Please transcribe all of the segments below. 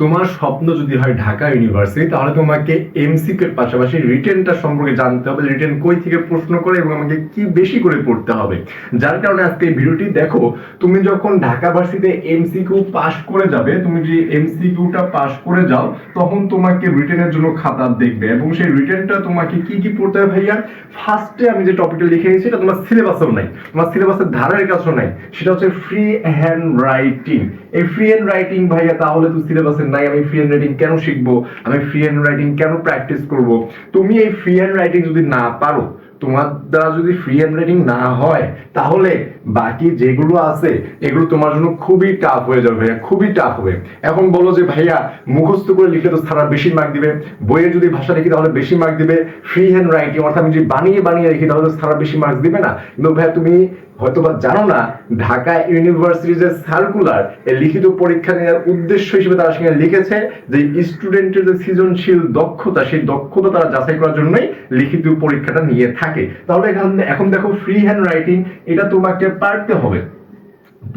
তোমার স্বপ্ন যদি হয় ঢাকা ইউনিভার্সিটি তাহলে তোমাকে এমসিকিউ এর পাশাপাশি রিটেনটা সম্পর্কে জানতে হবে রিটেন কই থেকে প্রশ্ন করে এবং আমাকে কি বেশি করে পড়তে হবে। যার কারণে আজকে এই ভিডিওটি দেখো, তুমি যখন ঢাকা ভার্সিটিতে এমসিকিউ পাস করে যাবে, তুমি যদি এমসিকিউটা পাস করে যাও, তখন তোমাকে রিটেনের জন্য খাতা দেখবে এবং সেই রিটেনটা তোমাকে কি কি পড়তে হবে ভাইয়া? ফার্স্টে আমি যে টপিকটা লিখে গেছি এটা তোমার সিলেবাসেও নাই। তোমার সিলেবাসের ধারের কাছেও নাই। সেটা হচ্ছে ফ্রি হ্যান্ড রাইটিং এই ফ্রি হ্যান্ড রাইটিং ভাইয়া, তাহলে তো সিলেবাসে নাই আমি ফ্রি রাইটিং কেন শিখব? আমি ফ্রি হ্যান্ড রাইটিং কেন প্র্যাকটিস করব? তুমি এই ফ্রি হ্যান্ড রাইটিং যদি না পারো, তোমার দ্বারা যদি ফ্রি হ্যান্ড রাইটিং না হয়, তাহলে বাকি যেগুলো আছে, এগুলো তোমার জন্য খুবই টাফ হয়ে যাবে ভাইয়া, খুবই টাফ হবে। এখন বলো যে ভাইয়া, মুখস্থ করে লিখলে তো সারা বেশি মার্ক দিবে। বইয়ে যদি ভাষা লিখি তাহলে বেশি মার্ক দিবে। ফ্রি হ্যান্ড রাইটিং অর্থাৎ আমি যদি বানিয়ে বানিয়ে লিখি তাহলে সারা বেশি মার্ক দিবে না। কিন্তু ভাইয়া, তুমি হয়তোবা জানো না, ঢাকা ইউনিভার্সিটির যে সার্কুলার লিখিত পরীক্ষা নেওয়ার উদ্দেশ্য হিসেবে তারা সেখানে লিখেছে যে স্টুডেন্টের যে সৃজনশীল দক্ষতা, সেই দক্ষতা তারা যাচাই করার জন্যই লিখিত পরীক্ষাটা নিয়ে থাকে। তাহলে এখন এখন দেখো ফ্রি হ্যান্ড রাইটিং এটা তোমাকে পারতে হবে।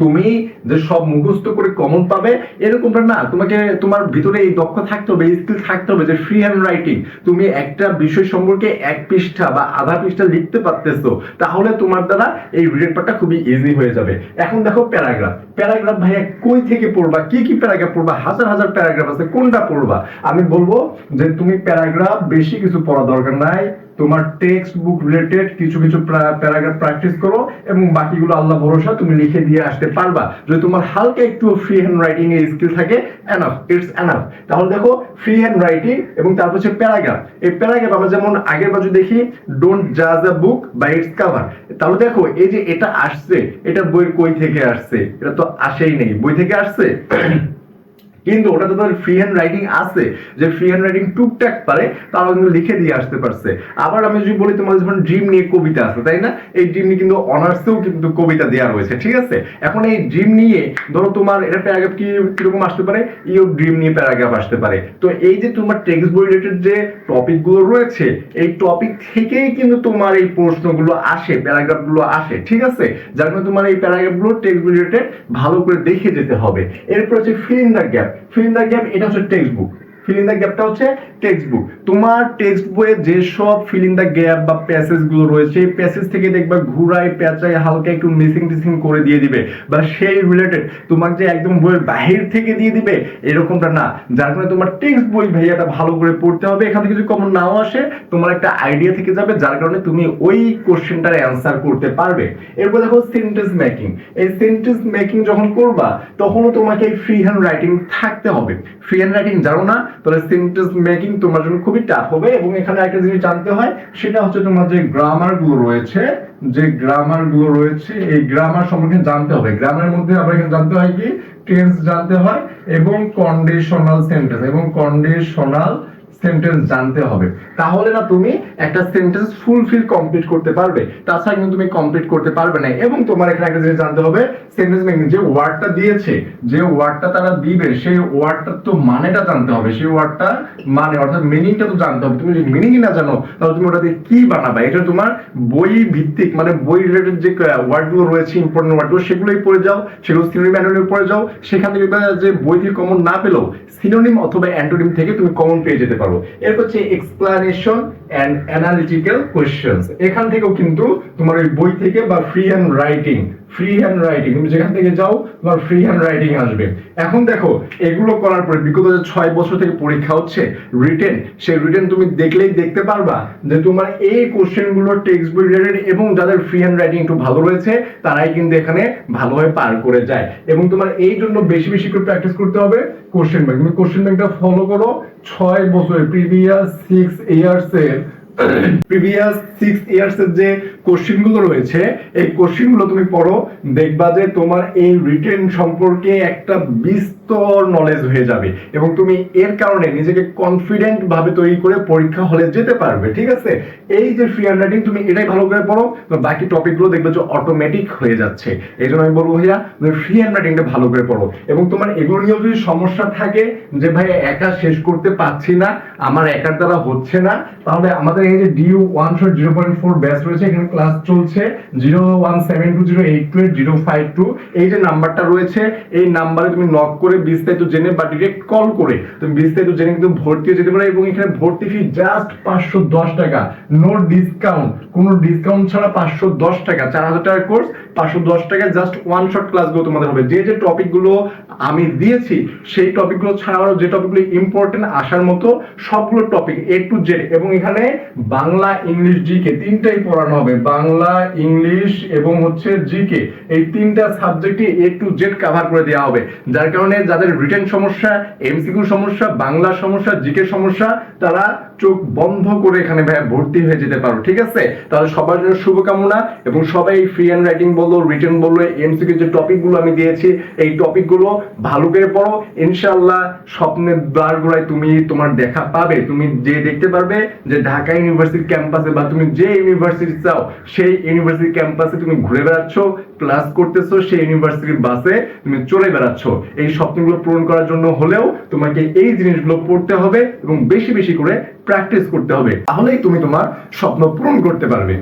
তুমি যে সব মুখস্থ করে কমন পাবে, এরকমটা না। তোমাকে, তোমার ভিতরে এই দক্ষ থাকতে হবে স্কিল থাকতে হবে যে ফ্রি হ্যান্ড রাইটিং তুমি একটা বিষয় সম্পর্কে এক পৃষ্ঠা বা আধা পৃষ্ঠা লিখতে পারতেছো, তাহলে তোমার দ্বারা এই রিটেন পার্টটা খুবই ইজি হয়ে যাবে। এখন দেখো প্যারাগ্রাফ প্যারাগ্রাফ ভাইয়া কই থেকে পড়বা? কি কি প্যারাগ্রাফ পড়বা? হাজার হাজার প্যারাগ্রাফ আছে, কোনটা পড়বা? আমি বলব যে তুমি প্যারাগ্রাফ বেশি কিছু পড়া দরকার নাই। তোমার টেক্সট বুক রিলেটেড কিছু কিছু প্যারাগ্রাফ প্র্যাকটিস করো এবং বাকিগুলো আল্লাহ ভরসা তুমি লিখে দিয়ে আসতে পারবা। যদি তোমার হালকা একটু ফ্রি হ্যান্ড রাইটিং এর স্কিল থাকে এনাফ ইটস এনাফ তাহলে দেখো ফ্রি হ্যান্ড রাইটিং এবং তারপর হচ্ছে প্যারাগ্রাফ এই প্যারাগ্রাফ আমরা যেমন আগের বাজু দেখি ডোন্ট জাজ a book by its cover তাহলে দেখো, এই যে এটা আসছে, এটা বইয়ের কই থেকে আসছে? এটা তো আসেই নেই। বই থেকে আসছে? কিন্তু ওটা তো তাদের ফ্রি হ্যান্ড রাইটিং আছে, যে ফ্রি হ্যান্ড রাইটিং টুকটাক পারে তারা কিন্তু লিখে দিয়ে আসতে পারছে। আবার আমি যদি বলি তোমাদের যখন ড্রিম নিয়ে কবিতা আছে, তাই না? এই ড্রিম নিয়ে কিন্তু অনার্সেও কিন্তু কবিতা দেওয়া রয়েছে ঠিক আছে? এখন এই ড্রিম নিয়ে ধরো তোমার এটা প্যারাগ্রাফ কি, কীরকম আসতে পারে? ইউ ড্রিম নিয়ে প্যারাগ্রাফ আসতে পারে। তো এই যে তোমার টেক্সট বই রিলেটেড যে টপিকগুলো রয়েছে, এই টপিক থেকেই কিন্তু তোমার এই প্রশ্নগুলো আসে প্যারাগ্রাফগুলো আসে, ঠিক আছে? যার কারণে তোমার এই প্যারাগ্রাফগুলো টেক্সট বই রিলেটেড ভালো করে দেখে যেতে হবে। এরপর হচ্ছে fill in the gap fill in the gap এটা হচ্ছে text book fill in the গ্যাপটা হচ্ছে টেক্সট বুক তোমার টেক্সট বইয়ে যেসব ফিল দ্য গ্যাপ বা প্যাসেজগুলো রয়েছে, এই প্যাসেজ থেকে দেখবা ঘুরাই পেঁচাই হালকা একটু মিসিং টিসিং করে দিয়ে দিবে। বা সেই রিলেটেড তোমার যে একদম বইয়ের বাহির থেকে দিয়ে দিবে, এরকমটা না। যার কারণে তোমার টেক্সট বই ভাইয়াটা ভালো করে পড়তে হবে। এখান থেকে যদি কমন নাও আসে, তোমার একটা আইডিয়া থেকে যাবে, যার কারণে তুমি ওই কোশ্চেনটার অ্যান্সার করতে পারবে। এরপর দেখো সেন্টেন্স মেকিং এই সেন্টেন্স মেকিং যখন করবা, তখনও তোমাকে ফ্রি হ্যান্ড রাইটিং থাকতে হবে। ফ্রি হ্যান্ড রাইটিং জানো না? তাহলে সেন্টেন্স মেকিং তোমার জন্য খুবই টাফ হবে এবং এখানে একটা জিনিস জানতে হয়, সেটা হচ্ছে তোমার যে গ্রামারগুলো রয়েছে, যে গ্রামারগুলো রয়েছে, এই গ্রামার সম্পর্কে জানতে হবে। গ্রামারের মধ্যে আমরা এখানে জানতে হয় কি? টেন্স জানতে হয় এবং কন্ডিশনাল সেন্টেন্স এবং কন্ডিশনাল সেন্টেন্স জানতে হবে। তাহলে না তুমি একটা সেন্টেন্স ফুলফিল কমপ্লিট করতে পারবে। তাছাড়া কিন্তু তুমি কমপ্লিট করতে পারবে না। এবং তোমার এখানে একটা জিনিস জানতে হবে সেন্টেন্স মেকিং যে ওয়ার্ডটা দিয়েছে, যে ওয়ার্ডটা তারা দিবে, সেই ওয়ার্ডটার তো মানেটা জানতে হবে। সেই ওয়ার্ডটা মানে অর্থাৎ মিনিংটা তো জানতে হবে। তুমি যদি মিনিং না জানো, তাহলে তুমি ওটা দিয়ে কি বানাবা? এটা তোমার বই ভিত্তিক মানে বই রিলেটেড যে ওয়ার্ডগুলো রয়েছে ইম্পর্টেন্ট ওয়ার্ডগুলো সেগুলোই পড়ে যাও, সেগুলো সিনোনিম অ্যান্টোনিম পড়ে যাও। সেখান থেকে যে বই থেকে কমন না পেলেও সিনোনিম অথবা অ্যান্টোনিম থেকে তুমি কমন পেয়ে যেতে পারো। এরপর হচ্ছে এক্সপ্লানেশন অ্যান্ড অ্যানালিটিক্যাল কোয়েশ্চেন্স এখান থেকেও কিন্তু তোমার ওই বই থেকে বা free hand writing free hand writing তুমি যেখান থেকে যাও, তোমার ফ্রি হ্যান্ড রাইটিং আসবে। এখন দেখো, এগুলো করার পরে বিগত ছয় বছর থেকে পরীক্ষা হচ্ছে রিটেন সেই রিটেন তুমি দেখলেই দেখতে পারবা যে তোমার এই কোশ্চেনগুলো টেক্সট বই রিলেটেড এবং যাদের ফ্রি হ্যান্ড রাইটিং একটু ভালো রয়েছে, তারাই কিন্তু এখানে ভালোভাবে পার করে যায়। এবং তোমার এই জন্য বেশি বেশি করে প্র্যাকটিস করতে হবে কোশ্চেন ব্যাংক তুমি কোশ্চেন ব্যাংকটা ফলো করো, ছয় বছরের প্রিভিয়াস সিক্স ইয়ার্স এর প্রিভিয়াস সিক্স ইয়ার্স এর যে কোশ্চেনগুলো রয়েছে, এই কোশ্চেনগুলো তুমি পড়ো, দেখবা যে তোমার এই রিটেন সম্পর্কে একটা বিস্তর নলেজ হয়ে যাবে এবং তুমি এর কারণে নিজেকে কনফিডেন্ট ভাবে তৈরি করে পরীক্ষা হলে যেতে পারবে, ঠিক আছে? এই যে ফ্রি রাইটিং তুমি এটাই ভালো করে পড়ো বাকি টপিকগুলো দেখবে যে অটোমেটিক হয়ে যাচ্ছে। এই জন্য আমি বলব ভাইয়া, তুমি ফ্রি রাইটিংটা ভালো করে পড়ো এবং তোমার এগুলো নিয়েও যদি সমস্যা থাকে যে ভাই একা শেষ করতে পারছি না, আমার একার দ্বারা হচ্ছে না, তাহলে আমাদের এই যে DU one shot zero point four batch রয়েছে, এখানে ক্লাস চলছে zero one seven two zero eight two eight zero five two এই যে নাম্বারটা রয়েছে, এই নাম্বারে তুমি নক করে বিস্তারিত জেনে বা ডিরেক্ট কল করে তুমি বিস্তারিত জেনে কিন্তু ভর্তি হয়ে যেতে পারো এবং এখানে ভর্তি ফি জাস্ট পাঁচশো দশ টাকা। নো ডিসকাউন্ট কোনো ডিসকাউন্ট ছাড়া পাঁচশো দশ টাকা, চার হাজার টাকার কোর্স পাঁচশো দশ টাকায় জাস্ট ওয়ান শট ক্লাসগুলো তোমাদের হবে। যে যে টপিকগুলো আমি দিয়েছি, সেই টপিকগুলো ছাড়াও যে টপিকগুলো ইম্পর্টেন্ট আসার মতো সবগুলো টপিক এ টু জেড এবং এখানে বাংলা ইংলিশ জিকে তিনটাই পড়ানো হবে। বাংলা ইংলিশ এবং হচ্ছে জিকে এই তিনটা এ টু জেড কভার করে দেওয়া হবে। যার কারণে যাদের রিটেন সমস্যা এমসিকিউ সমস্যা, বাংলা সমস্যা জিকে সমস্যা, তারা চোখ বন্ধ করে এখানে ভাইয়া ভর্তি হয়ে যেতে পারো, ঠিক আছে? তাহলে সবার জন্য শুভকামনা এবং সবাই ফ্রি হ্যান্ড রাইটিং বলল রিটেন বলল এমসিকিউ যে টপিকগুলো আমি দিয়েছি, এই টপিকগুলো ভালো করে পড়ো। ইনশাআল্লাহ স্বপ্নের দ্বারগুড়ায় তুমি তোমার দেখা পাবে। তুমি যে দেখতে পারবে যে ঢাকা ইউনিভার্সিটি ক্যাম্পাসে বা তুমি যে ইউনিভার্সিটি চাও, সেই ইউনিভার্সিটি ক্যাম্পাসে তুমি ঘুরে বেড়াচ্ছ, ক্লাস করতেছো, সেই ইউনিভার্সিটির বাসে তুমি চলে বেড়াচ্ছ। এই স্বপ্নগুলো পূরণ করার জন্য হলেও তোমাকে এই জিনিসগুলো পড়তে হবে এবং বেশি বেশি করে প্র্যাকটিস করতে হবে। তাহলেই তুমি তোমার স্বপ্ন পূরণ করতে পারবে।